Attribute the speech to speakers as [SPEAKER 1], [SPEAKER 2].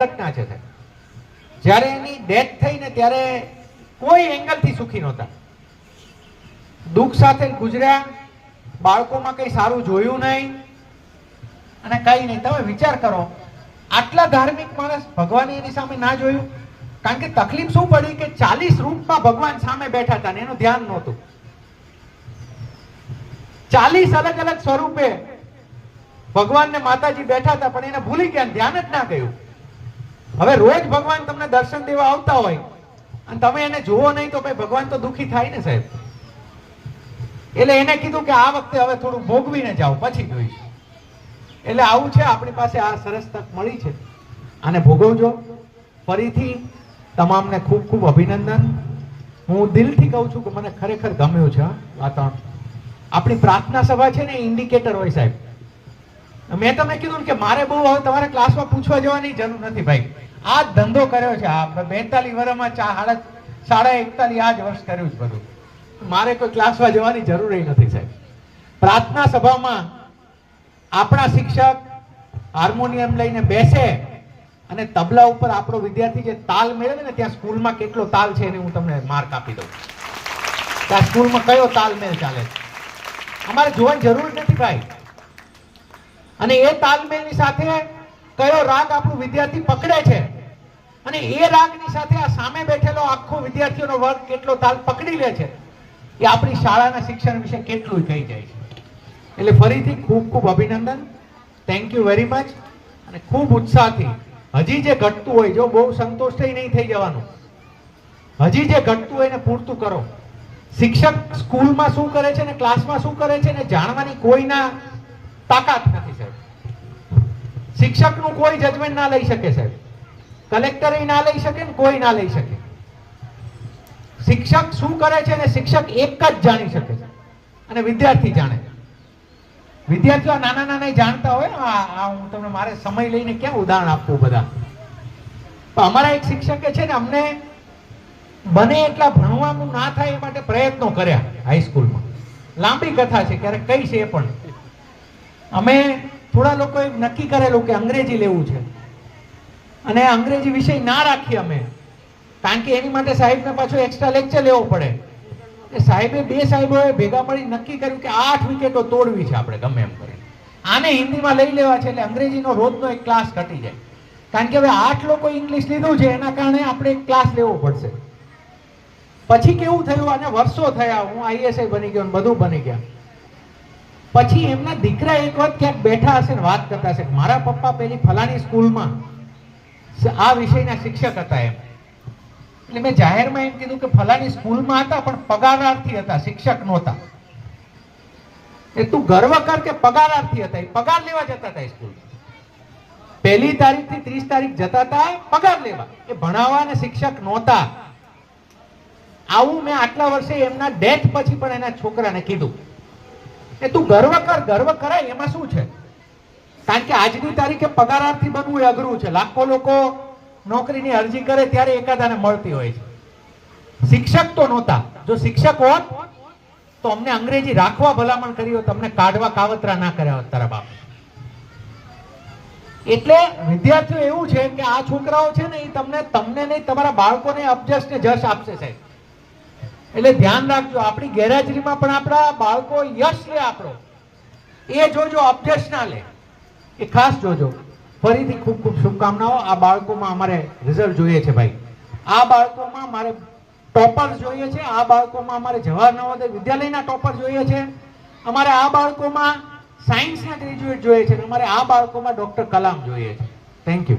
[SPEAKER 1] ઘટના જ્યારે એની ડેથ થઈ ને ત્યારે કોઈ એંગલથી સુખી નહોતા. દુઃખ સાથે ગુજર્યા, બાળકોમાં કંઈ સારું જોયું નહીં અને કંઈ નહીં. તમે વિચાર કરો, આટલા ધાર્મિક માણસ ભગવાને એની સામે ના જોયું? કારણ કે તકલીફ શું પડી કે ચાલીસ રૂપમાં ભગવાન સામે બેઠા હતા ને એનું ધ્યાન નહોતું. ચાલીસ અલગ અલગ સ્વરૂપે ભગવાન ને માતાજી બેઠા હતા, પણ એને ભૂલી ગયા ધ્યાન જ ના ગયું. હવે રોજ ભગવાન તમને દર્શન દેવા આવતા હોય અને તમે એને જુઓ નહીં તો ભાઈ ભગવાન તો દુખી થાય ને સાહેબ. એટલે એને કીધું કે આ વખતે હવે થોડું ભોગવીને જાઓ, પછી જોઈશ. એટલે આવું છે, આપણી પાસે આ સરસ તક મળી છે. આને ભોગવજો. ફરીથી તમામને ખૂબ ખૂબ અભિનંદન. હું દિલથી કહું છું કે મને ખરેખર ગમ્યું છે વાતાવરણ આપણી પ્રાર્થના સભા છે ને ઇન્ડિકેટર હોય સાહેબ. મેં તમે કીધું કે મારે બહુ હવે તમારે ક્લાસમાં પૂછવા જવાની જરૂર નથી ભાઈ. આ ધંધો કર્યો છે. આ બેતાલીસ વર્ષમાં ચા સાડા સાડા એકતાલીસ આ જ વર્ષ કર્યું છે બધું. મારે કોઈ ક્લાસમાં જવાની જરૂર નથી સાહેબ. પ્રાર્થના સભામાં આપણા શિક્ષક હાર્મોનિયમ લઈને બેસે અને તબલા ઉપર આપણો વિદ્યાર્થી જે તાલ મેળવે ને ત્યાં સ્કૂલમાં કેટલો તાલ છે એને હું તમને માર્ક આપી દઉં. ત્યાં સ્કૂલમાં કયો તાલમેલ ચાલે છે? અમારે જોવાની જરૂર નથી ભાઈ. અને એ તાલમેલની સાથે કયો રાગ આપણું વિદ્યાર્થી પકડે છે? અને એ રાગની સાથે આ સામે બેઠેલો આખો વિદ્યાર્થીઓનો વર્ગ કેટલો તાલ પકડી લે છે? એ આપણી શાળાના શિક્ષણ વિશે કેટલું કહી જાય છે? એટલે ફરીથી ખૂબ ખૂબ અભિનંદન. થેન્ક યુ વેરી મચ અને ખૂબ ઉત્સાહથી, હજી જે ઘટતું હોય, જો બહુ સંતોષ થઈ નહીં થઈ જવાનું. હજી જે ઘટતું હોય એને પૂરતું કરો. શિક્ષક સ્કૂલમાં શું કરે છે ને ક્લાસમાં શું કરે છે ને જાણવાની કોઈના તાકાત નથી, સાહેબ. શિક્ષકનું કોઈ જજમેન્ટ ના લઈ શકે, સાહેબ. કલેક્ટર ના લઈ શકે ને કોઈ ના લઈ શકે. શિક્ષક શું કરે છે ને શિક્ષક એક જ જાણી શકે છે. અને વિદ્યાર્થી જાણે વિદ્યાર્થીઓ નાના નાના જાણતા હોય, આ હું તમને મારે સમય લઈને ક્યાં ઉદાહરણ આપવું બધા? પણ અમારા એક શિક્ષકે છે ને અમને બને એટલા ભણવાનું ના થાય એ માટે પ્રયત્નો કર્યા હાઈસ્કૂલમાં લાંબી કથા છે, ક્યારેક કઈ છે એ પણ. અમે થોડા લોકોએ નક્કી કરેલું કે અંગ્રેજી લેવું છે. અને અંગ્રેજી વિષય ના રાખીએ અમે. કારણ કે એની માટે સાહેબને પાછો એક્સ્ટ્રા લેક્ચર લેવો પડે. એ સાહેબે બે સાહેબોએ ભેગા મળી નક્કી કર્યું કે આઠ વિકેટો તોડવી છે આપણે ગમે એમ કરી આને હિન્દીમાં લઈ લેવા છે એટલે અંગ્રેજીનો રોજનો એક ક્લાસ ઘટી જાય. કારણ કે હવે આઠ લોકો ઇંગ્લિશ લીધું છે, એના કારણે આપણે એક ક્લાસ લેવો પડશે. પછી કેવું થયું? અને વર્ષો થયા, હું આઈએસઆઈ બની ગયો બધું બની ગયા. પછી એમના દીકરા એક વખત ક્યાંક બેઠા હશે ને વાત કરતા હશે, મારા પપ્પા પેલી ફલાણી સ્કૂલમાં આ વિષયના શિક્ષક હતા એમ. એટલે મેં જાહેરમાં એમ કીધું કે ફલાણી સ્કૂલમાં હતા, પણ પગારાર્થી હતા, શિક્ષક નહોતા. એ તું ગર્વ કર કે પગારાર્થી હતા, એ પગાર લેવા જતા હતા સ્કૂલ. પહેલી તારીખથી ત્રીસ તારીખ જતા હતા, પગાર લેવા. એ ભણાવવા અને શિક્ષક નહોતા. આવું મેં આટલા વર્ષે એમના ડેથ પછી પણ એના છોકરાને કીધું. એ તું ગર્વ કર, ગર્વ કરાય, એમાં શું છે? કારણ કે આજની તારીખે પગારાર્થી બનવું એ અઘરું છે. લાખો લોકો નોકરીની અરજી કરે ત્યારે એકાદાને મળતી હોય છે. શિક્ષક તો નહોતા. જો શિક્ષક હોત, તો અમને અંગ્રેજી રાખવા ભલામણ કરી હોત તમને કાઢવા કાવતરા ના કર્યા હોત તારા બાપ. એટલે વિદ્યાર્થીઓ એવું છે કે આ છોકરાઓ છે ને, એ તમને તમને નહીં, તમારા બાળકોને અબજસ ને જશ આપશે સાહેબ. એટલે ધ્યાન રાખજો, આપણી ગેરહાજરીમાં પણ આપણા બાળકો યશ લે આપણો. એ જોજો અપજશ ના લે. એ ખાસ જોજો. ફરીથી ખૂબ ખૂબ શુભકામનાઓ. આ બાળકોમાં અમારે રિઝલ્ટ જોઈએ છે ભાઈ. આ બાળકોમાં મારે ટોપર્સ જોઈએ છે. આ બાળકોમાં અમારે જવાહર નવોદય વિદ્યાલયના ટોપર જોઈએ છે. અમારે આ બાળકોમાં સાયન્સના ગ્રેજ્યુએટ જોઈએ છે અમારે આ બાળકોમાં ડોક્ટર કલામ જોઈએ છે. Thank you